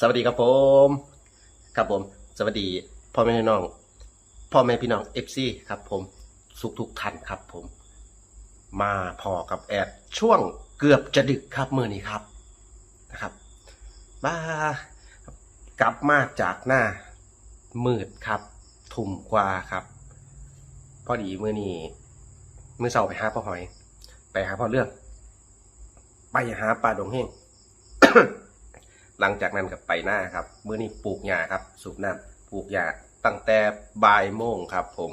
สวัสดีครับผม ครับผม สวัสดีพ่อแม่พี่น้อง พ่อแม่พี่น้องเอฟซีครับผมสุขทุกท่านครับผม มาพอกับแอดช่วงเกือบจะดึกครับมือนี้ครับนะครับมากลับมาจากหน้ามืดครับ ทุ่มกว่าครับ พอดีมือนี้มือเสาไปหาพ่อหอย ไปหาพ่อเรื่อง ไปหาปลาดงเฮง หลังจากนั้นกับไปหน้าครับเมื้อนี้ปลูกหญ้าครับ สูบน้ำปลูกหญ้าตั้งแต่บ่ายโมงครับ ผม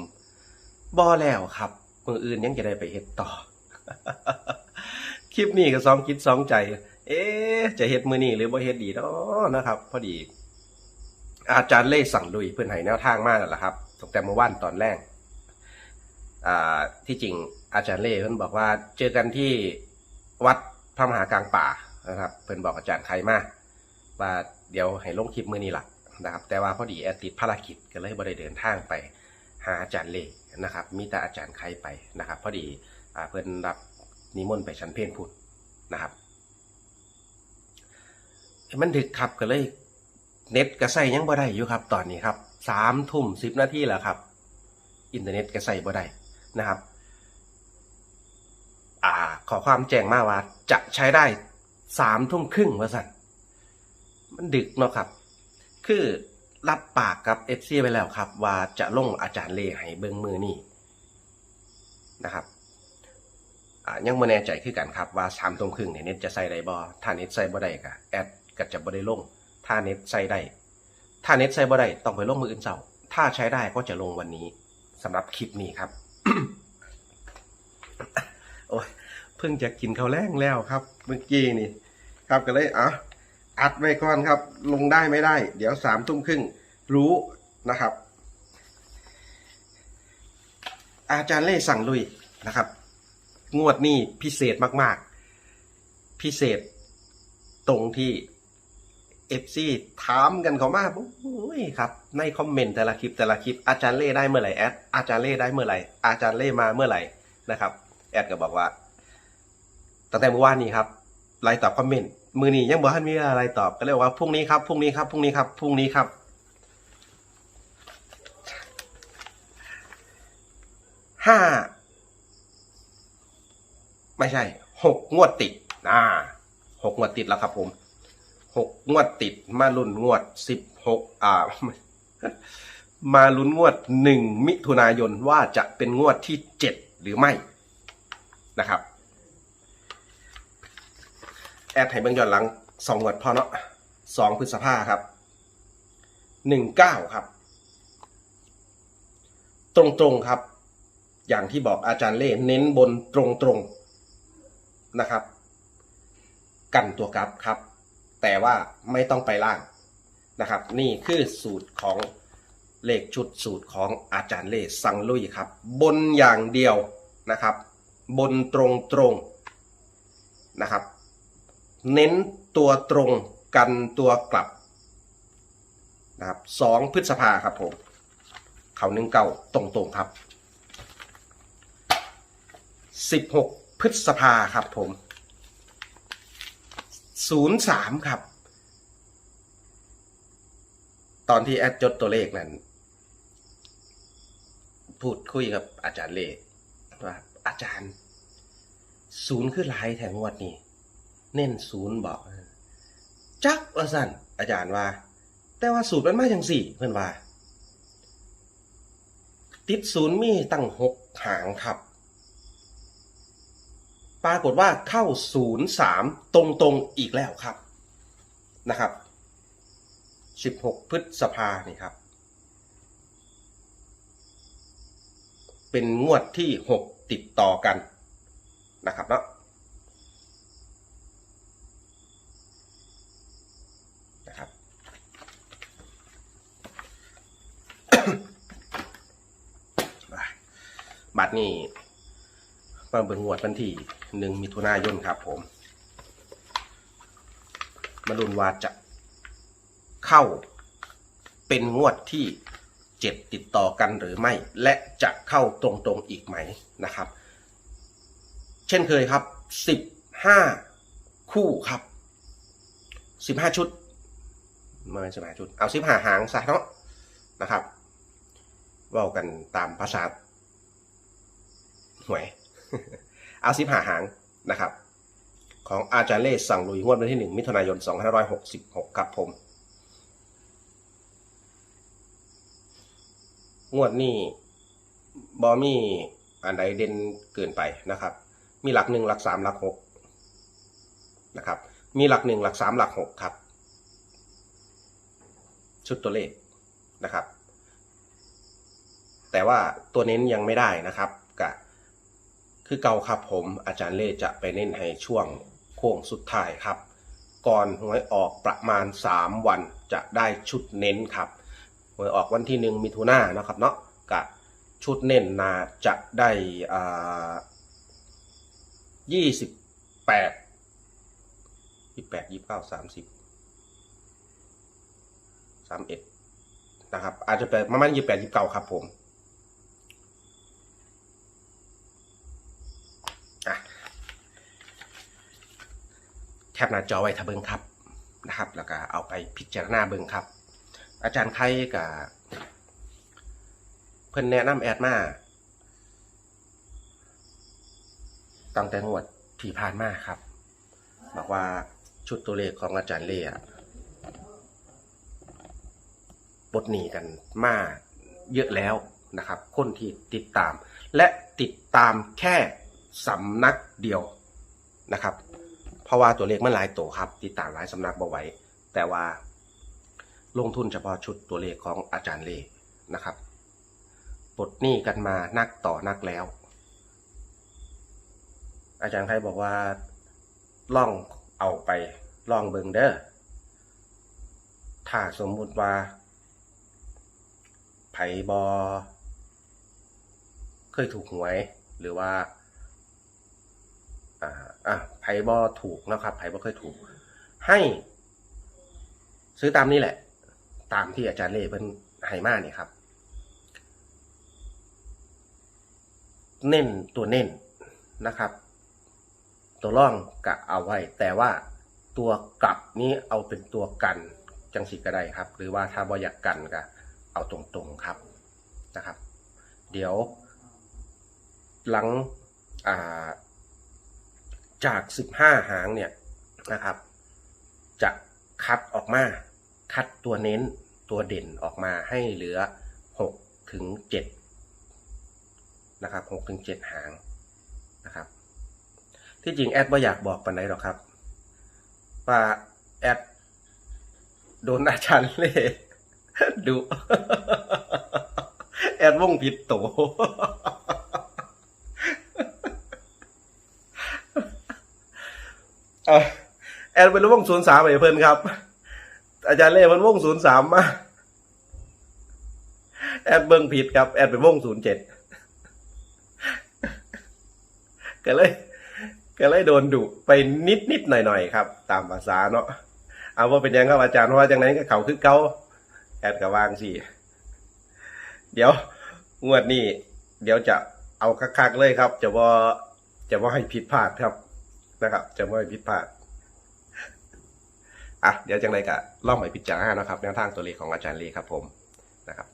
บ่แล้วครับมืออื่นยังจะได้ไปเฮ็ดต่อ คลิปนี้ก็สองคิดสองใจ เอ๊จะเฮ็ดมือนี้หรือบ่เฮ็ดดีเนาะนะครับ พอดี อาจารย์เล่สั่งลุยเพื่อนให้แนวทางมากแล้วล่ะครับตั้งแต่เมื่อวานตอนแรกที่จริงอาจารย์เล่เพิ่นบอกว่าเจอกันที่วัดพระมหากลางป่านะครับ เพิ่นบอกอาจารย์ใครมา ว่าเดี๋ยวให้ลงคลิปมือนี้ละนะครับ แต่ว่าพอดีแอดติดภารกิจก็เลยบ่ได้เดินทางไป หาอาจารย์เล่นะครับ มีแต่อาจารย์ใครไปนะครับ พอดีอเพิ่นรับนิมนต์ไปชั้นเพลพุทธนะครับ มันดึกครับก็เลยเน็ตก็ใส่ยังบ่ได้อยู่ครับ ตอนนี้ครับสามทุ่มสิบนาทีแล้วครับ อินเทอร์เน็ตก็ใส่บ่ได้นะครับ อ่า ขอความแจ้งมาว่าจะใช้ได้สามทุ่มครึ่งว่าสั่น มันดึกเนาะครับ คือรับปากกับเอฟซีไปแล้วครับ ว่าจะลงอาจารย์เลให้เบิ้งมือนี่นะครับยังไม่แน่ใจคือกันครับว่าสามทุ่มครึ่งเนี่ยเน็ตจะใส่ได้บ่ถ้าเน็ตใส่บ่ได้ก็แอดก็จะบ่ได้ลง ถ้าเน็ตใส่ได้ถ้าเน็ตใส่บ่ได้ต้องไปลงมืออื่นเสาร์ถ้าใช้ได้ก็จะลงวันนี้สำหรับคลิปนี้ครับโอ้ยเพิ่งจะกินข้าวแรงแล้วครับ เมื่อกี้นี่ ครับก็เลยอะ อัดไว้ก่อนครับ ลงได้ไม่ได้ เดี๋ยวสามทุ่มครึ่งรู้นะครับ อาจารย์เล่สั่งลุยนะครับ งวดนี้พิเศษมาก ๆ พิเศษตรงที่เอฟซีถามกันเขามาโอ้ยครับ ในคอมเมนต์แต่ละคลิปแต่ละคลิปอาจารย์เล่ได้เมื่อไหร่แอดอาจารย์เล่ได้เมื่อไหร่อาจารย์เล่มาเมื่อไหร่นะครับ แอดก็บอกว่าตั้งแต่เมื่อวานนี้ครับไลน์ตอบคอมเมนต์ มือนี้ยังบอกท่านมีอะไรตอบก็เลยกว่าพรุ่งนี้ครับพรุ่งนี้ครับพรุ่งนี้ครับพรุ่งนี้ครับ ห้า ไม่ใช่หกงวดติด อ่าหกงวดติดแล้วครับ ผมหกงวดติด มาลุ้นงวดสิบหกอ่า มาลุ้นงวดหนึ่งมิถุนายนว่าจะเป็นงวดที่เจ็ดหรือไม่นะครับ ดไทยเบื้องย้อนหลังสองงวดพอเนาะสองพฤษภาครับหนึ่งเก้าครับ ตรงๆครับ อย่างที่บอกอาจารย์เล่เน้นบนตรงๆนะครับ กันตัวกราฟครับ แต่ว่าไม่ต้องไปล่างนะครับ นี่คือสูตรของเลขชุดสูตรของอาจารย์เล่สังลุยครับ บนอย่างเดียวนะครับ บนตรงๆนะครับ เน้นตัวตรงกันตัวกลับนะครับสองพฤษภาครับผมเขาหนึ่งเก้าตรงๆครับสิบหกพฤษภาครับผมศูนย์สามครับ ตอนที่แอดจดตัวเลขนั้น พูดคุยกับอาจารย์เลว่าอาจารย์ศูนย์คือหลายแถงวดนี้ เน้นศูนย์บอกจักว่าสั่นอาจารย์ว่า แต่ว่าสูตรมันมาอย่างสี่เพื่อนว่า ติดศูนย์มีตั้งหกหางครับ ปรากฏว่าเข้าศูนย์สามตรงๆอีกแล้วครับนะครับสิบหกพฤษภานี่ครับ เป็นงวดที่หกติดต่อกันนะครับเนาะ นะครับ บัตรนี้มาเบิ่งงวดวันที่หนึ่งมิถุนายนครับผม มาลุนว่าจะเข้าเป็นงวดที่เจ็ดติดต่อกันหรือไม่ และจะเข้าตรงๆอีกไหมนะครับ เช่นเคยครับสิบห้าคู่ครับสิบห้าชุดมาเป็นสิบห้าชุด เอาสิบห้าหางซะเนาะนะครับเว่ากันตามภาษา หวย เอาสิบหาหางนะครับ ของอาจารย์เล่สั่งลุยงวดวันที่หนึ่งมิถุนายนสองพันห้าร้อยหกสิบหกครับผม งวดนี้บอมี่อันใดเด่นเกินไปนะครับ มีหลักหนึ่งหลักสามหลักหกนะครับ มีหลักหนึ่งหลักสามหลักหกครับ ชุดตัวเลขนะครับ แต่ว่าตัวเน้นยังไม่ได้นะครับ คือเก่าครับผมอาจารย์เล่จะไปเน้นให้ช่วงโค้งสุดท้ายครับ ก่อนหวยออกประมาณ 3 วันจะได้ชุดเน้นครับหวยออกวันที่หนึ่งมิถุนายนนะครับเนาะกะชุดเน้นนาจะได้อ่ายี่สิบแปดยี่แปดยี่เก้าสามสิบสามเอ็ดนะครับอาจจะเป็นประมาณยี่แปดยี่เก้าครับผม อะแคปหน้าจอไว้ถ้าเบิงครับนะครับ แล้วก็เอาไปพิจารณาเบิงครับ อาจารย์ไข่กับเพิ่อนแนะนำแอดมาตั้งแต่งวดที่ผ่านมาครับ บอกว่าชุดตัวเลขของอาจารย์เล่อะบทหนีกันมาเยอะแล้วนะครับ คนที่ติดตาม และติดตามแค่สำนักเดียวนะครับ เพราะว่าตัวเลขมันหลายตัวครับ ติดตามหลายสำนักบ่ไหว้แต่ว่าลงทุนเฉพาะชุดตัวเลขของอาจารย์เล่นะครับปลดหนี้กันมานักต่อนักแล้ว อาจารย์ไทยบอกว่าล่องเอาไปล่องเบิงเด้อถ้าสมมุติว่า ไผบอ เคยถูกหวยหรือว่า อ่าอะ ผบอถูกนะครับไผบอเคยถูก ให้ ซื้อตามนี้แหละ ตามที่อาจารย์เล่เพิ่นให้มาเนี่ยครับ เน้นตัวเน้นนะครับ ตัวร่องกะเอาไว้ แต่ว่าตัวกลับนี้เอาเป็นตัวกันจังสิก็ได้ครับ หรือว่าถ้าบอยากกันก็เอาตรงๆครับนะครับ เดี๋ยวหลังอ่า จากสิบห้าหางเนี่ยนะครับ จะคัดออกมา คัดตัวเน้นตัวเด่นออกมาให้เหลือหกถึงเจ็ดนะครับหกถึงเจ็ดหางนะครับ ที่จริงแอดว่าอยากบอกปันไหนหรอกครับ ว่าแอดโดนอาจารย์เล่ดูแอดวงผิดโต เอ่อ แอดเป็นวงศูนย์สามไอ้เพิ่นครับ อาจารย์เล่เพิ่นวงศูนย์สามมาแอดเบิ่งผิดครับ แอดเป็นวงศูนย์เจ็ดก็เลยก็เลยโดนดุไปนิดนิดหน่อยหน่อยครับ ตามภาษาเนาะเอาว่าเป็นยังครับอาจารย์เพราะว่าจังไหนก็เขาคือเก้าแอดกับวางสิเดี๋ยวงวดนี้ เดี๋ยวจะเอาคักๆเลยครับ จะว่าจะว่าให้ผิดพลาดครับ นะครับ จะว่ผิดพลาดอะเดี๋ยวจังไรก็ล่องไปพิจารณานะครับ แนวทางตัวเลขของอาจารย์ลีครับผมนะครับ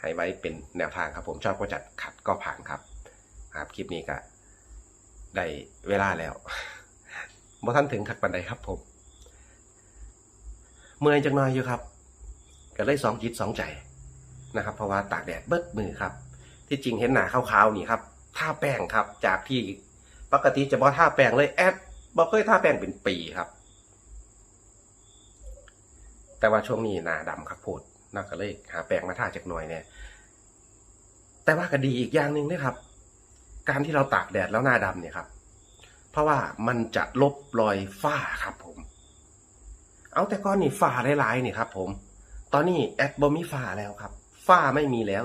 ให้ไว้เป็นแนวทางครับผมชอบก็จัดขัดก็ผ่านครับครับคลิปนี้ก็ได้เวลาแล้วบ่ท่านถึงขัดปันใดครับผมเมื่อยจังน้อยอยู่ครับก็เลยสองจิตสองใจนะครับ เพราะว่าตากแดดเบิดมือครับ ที่จริงเห็นหนาขาวๆนี่ครับท่าแป้งครับ จากที่ ปกติจะบ่ท่าแป้งเลยแอดบ่เคยท่าแป้งเป็นปีครับ แต่ว่าช่วงนี้หนาดำครับโพดน่าก็เลยหาแป้งมาท่าจากหน่อยเนี่ยแต่ว่าก็ดีอีกอย่างหนึ่งนะครับ การที่เราตากแดดแล้วหน้าดำเนี่ยครับ เพราะว่ามันจะลบรอยฝ้าครับผม เอาแต่ก้อนนี่ฝ้าหลายๆนี่ครับ ผม ตอนนี้แอดบ่มีฝ้าแล้วครับฝ้าไม่มีแล้ว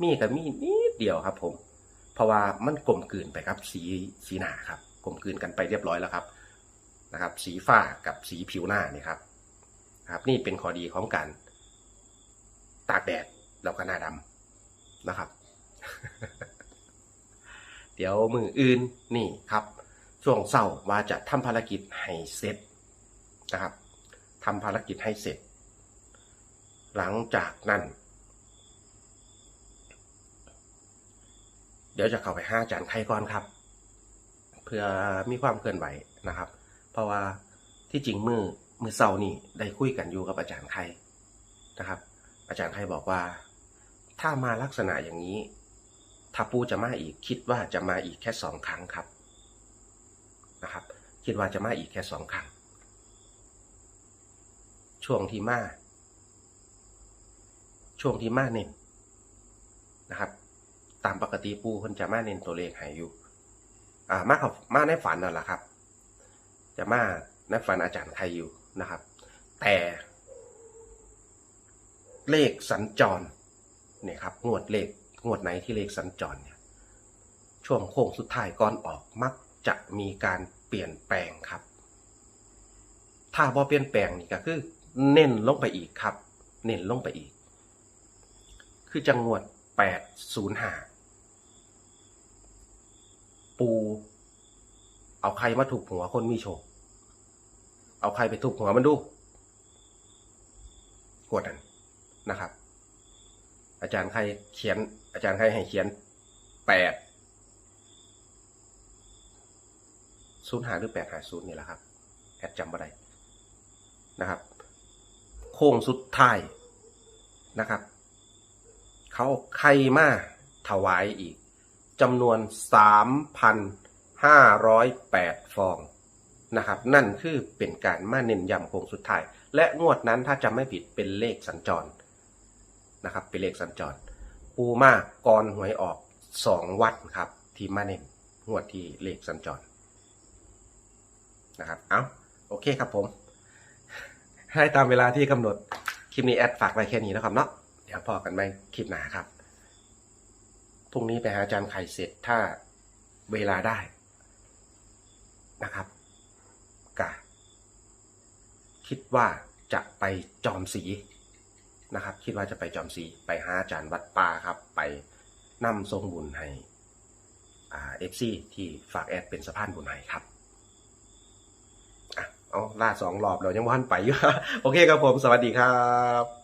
มีกับมีนิดเดียวครับ ผม เพราะว่ามันกลมกลืนไปครับสีสีหน้าครับกลมกลืนกันไปเรียบร้อยแล้วครับนะครับ สีฝ้ากับสีผิวหน้านี่ครับครับนี่เป็นข้อดีของการตากแดดแล้วก็หน้าดำนะครับ เดี๋ยวมืออื่นนี่ครับช่วงเศร้าว่าจะทำภารกิจให้เสร็จนะครับทำภารกิจให้เสร็จ หลังจากนั้น เดี๋ยวจะเข้าไปห้าอาจารย์ไข่ก่อนครับ เพื่อมีความเคลื่อนไหวนะครับ เพราะว่าที่จริงมือมือเศร้านี่ได้คุยกันอยู่กับอาจารย์ไข่นะครับ อาจารย์ไข่บอกว่า ถ้ามาลักษณะอย่างนี้ ถ้าปูจะมาอีกคิดว่าจะมาอีกแค่สองครั้งครับนะครับ คิดว่าจะมาอีกแค่สองครั้ง ช่วงที่มาช่วงที่มาเน้นนะครับ ปกติปูเพิ่นจะมาเน้นตัวเลขให้อยู่ อ่ามาเขามาในฝันนั่นแหละครับ จะมาในฝันอาจารย์ใครอยู่นะครับ แต่ เลขสัญจรเนี่ยครับงวดเลขงวดไหนที่เลขสัญจรเนี่ยช่วงโค้งสุดท้ายก่อนออกมักจะมีการเปลี่ยนแปลงครับ ถ้าพอเปลี่ยนแปลงนี่ก็คือ เน้นลงไปอีกครับ เน้นลงไปอีก คือจังหวดแปู เอาใครมาถูกหัวคนมีโชค เอาใครไปถูกหัวมันดูกดนั้นนะครับ อาจารย์ใครเขียน อาจารย์ใครให้เขียนแปดศูนย์หาหรือแปดหาศูนย์นี่แหละครับแอดจำบ่ได้นะครับ โค้งสุดท้ายนะครับ เขาใครมาถวายอีก จำนวนสามพันห้าร้อยแปดฟองนะครับ นั่นคือเป็นการมาเน้นย้ำโค้งสุดท้าย และงวดนั้นถ้าจำไม่ผิดเป็นเลขสัญจรนะครับเป็นเลขสัญจร ปูมากก่อนหวยออกสองวัดครับ ที่มาเน้นงวดที่เลขสัญจรนะครับ เอาโอเคครับผม ให้ตามเวลาที่กำหนด คลิปนี้แอดฝากไว้แค่นี้นะครับเนาะ เดี๋ยวพอกันไปคลิปหน้าครับ พรุ่งนี้ไปหาอาจารย์ไข่เสร็จถ้าเวลาได้นะครับกะคิดว่าจะไปจอมสีนะครับ คิดว่าจะไปจอมสีไปหาอาจารย์วัดป่าครับ ไปนำทรงบุญให้อ่าเอฟซีที่ฝากแอดเป็นสะพานบุญให้ครับอะเอาล่าสองรอบเรายังว่านไปอยู่โอเคครับผม สวัสดีครับ